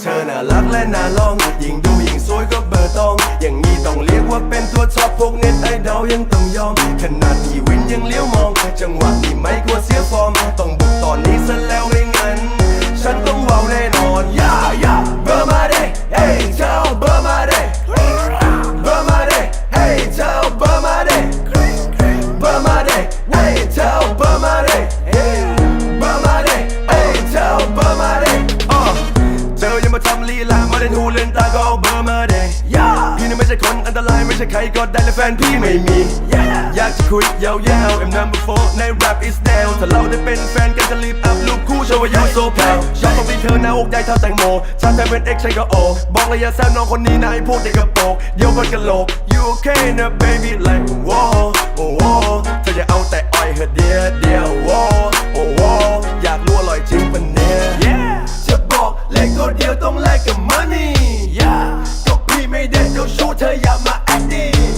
เธอน่ารักและน่าลอง ยิ่งดูยิ่งสวยก็เบอร์ตอง อย่างนี้ต้องเรียกว่าเป็นตัวชอบพวกเน็ตไอดอลยังต้องยอม ขนาดที่วินยังเลี้ยวมอง จังหวะที่ไม่กลัวเสียฟอร์ม ลีลามาเล่นหูเล่นตาก็เอาเบอร์มาเด้ย่าพี่นี่ไม่ใช่คนอันตรายไม่ใช่ใครก็ได้และแฟนพี่ไม่มี อยากจะคุยยาวๆ I'm number four ใน rap is now ถ้าเราได้เป็นแฟนกันจะรีบอัพรูปคู่โชว์ว่า you so proud ชอบตรงที่เธอหน้าอกใหญ่เท่าแตงโมชาติเธอเป็น X ใช่ก็โอบอกเลยอย่าแซวน้องคนนี้นะไอ้พวกเด็กกระโปรงเดี๋ยวมันกระโหลก you okay นะ baby like wow wow เจ้าชู้เธออย่ามา acting ช่วงนั้นนี่เบอร์เ